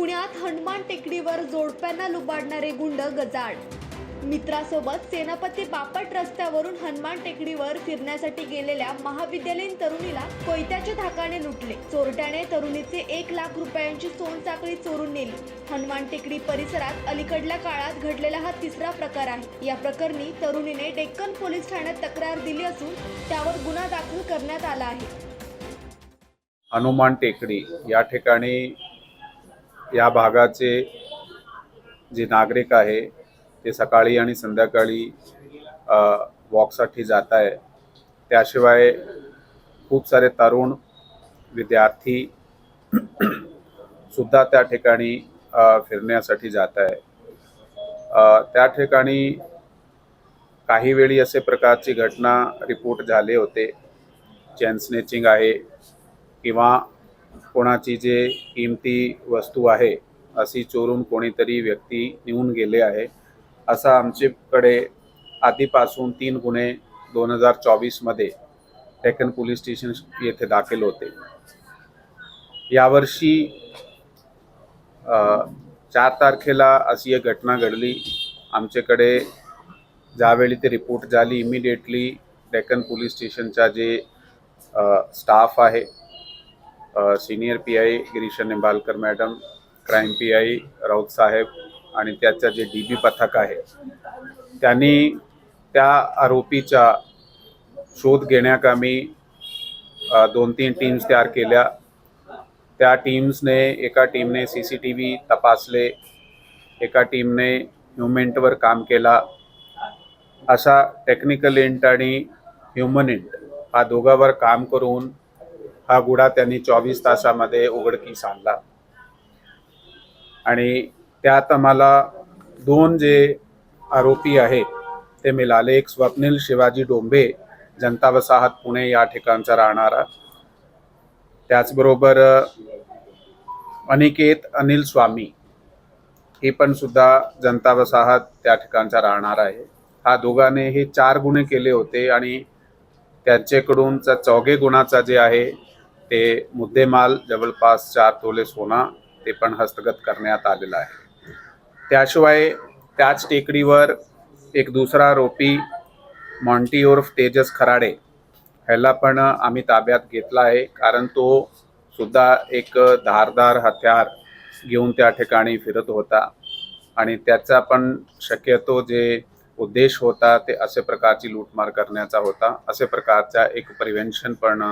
पुण्यात हनुमान टेकडीवर जोडप्यांना लुबाडणारे गुंड गजाड मित्रासोबत सेनापती बापट रस्त्यावरून हनुमान टेकडीवर फिरण्यासाठी गेलेल्या महाविद्यालयीन तरुणीला कोयत्याच्या धाकाने लुटले. चोरट्याने तरुणीचे एक लाख रुपयांची सोनचाकळी चोरून नेली. हनुमान टेकडी परिसरात अलीकडल्या काळात घडलेला हा तिसरा प्रकार आहे. या प्रकरणी तरुणीने डेक्कन पोलीस ठाण्यात तक्रार दिली असून त्यावर गुन्हा दाखल करण्यात आला आहे. हनुमान टेकडी या ठिकाणी या भागाचे जे नागरिक आहे ते सकाळी आणि संध्याकाळी वॉकसाठी जात आहे त्याशिवाय खूप सारे तरुण विद्यार्थी सुद्धा त्या ठिकाणी फिरण्यासाठी जात आहे त्या ठिकाणी काही वेळी असे प्रकारची घटना रिपोर्ट झाले होते. चेन स्नेचिंग आहे किंवा कोणाची जे किमती वस्तू आहे अशी चोरून कोणीतरी व्यक्ती नेऊन गेले आहे असा आमच्याकडे आधीपासून तीन गुन्हे दोन हजार चोवीसमध्ये डेक्कन पोलीस स्टेशन येथे दाखल होते. यावर्षी चार तारखेला अशी एक घटना घडली. आमच्याकडे ज्यावेळी ते रिपोर्ट झाली इमिडिएटली डेक्कन पोलीस स्टेशनचा जे स्टाफ आहे senior P I Girish Nimbalkar madam crime P I Raut साहेब आणि त्याचं जे डी बी पथक आहे त्यांनी त्या आरोपीचा शोध घेण्याकामी दोन तीन टीम्स तयार केल्या. त्या टीम्सने एका टीमने सी सी टी व्ही तपासले एका टीमने ह्युमेंटवर काम केला. असा टेक्निकल इंट आणि ह्युमन इंट हा दोघावर काम करून हा गुन्हा त्यांनी चोवीस तासामध्ये उघडकीस आणला. आणि त्यात आम्हाला दोन जे आरोपी आहेत ते मिळाले. एक स्वप्नील शिवाजी डोंबे जनता वसाहत पुणे या ठिकाणचा राहणारा. त्याचबरोबर अनिकेत अनिल स्वामी हे पण सुद्धा जनता वसाहत त्या ठिकाणचा राहणार आहे. हा दोघांनी हे चार गुन्हे केले होते आणि त्यांच्याकडूनचा चौघे गुणाचा जे आहे ते मुद्देमाल जवळपास चार तोले सोना ते पण हस्तगत करण्यात आलेलं आहे. त्याशिवाय त्याच टेकडीवर एक दुसरा आरोपी मॉन्टी ओर्फ तेजस खराडे ह्याला पण आम्ही ताब्यात घेतला आहे. कारण तो सुद्धा एक धारदार हत्यार घेऊन त्या ठिकाणी फिरत होता आणि त्याचा पण शक्यतो जे उद्देश होता ते असे प्रकारची लूटमार करण्याचा होता. असे प्रकारचा एक प्रिव्हेन्शन पण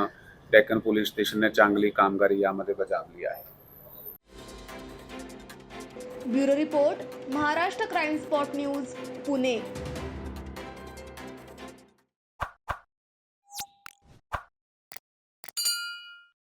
डेक्कन पोलीस स्टेशनने चांगली कामगिरी यामध्ये बजावली आहे. Bureau report Maharashtra crime spot news Pune.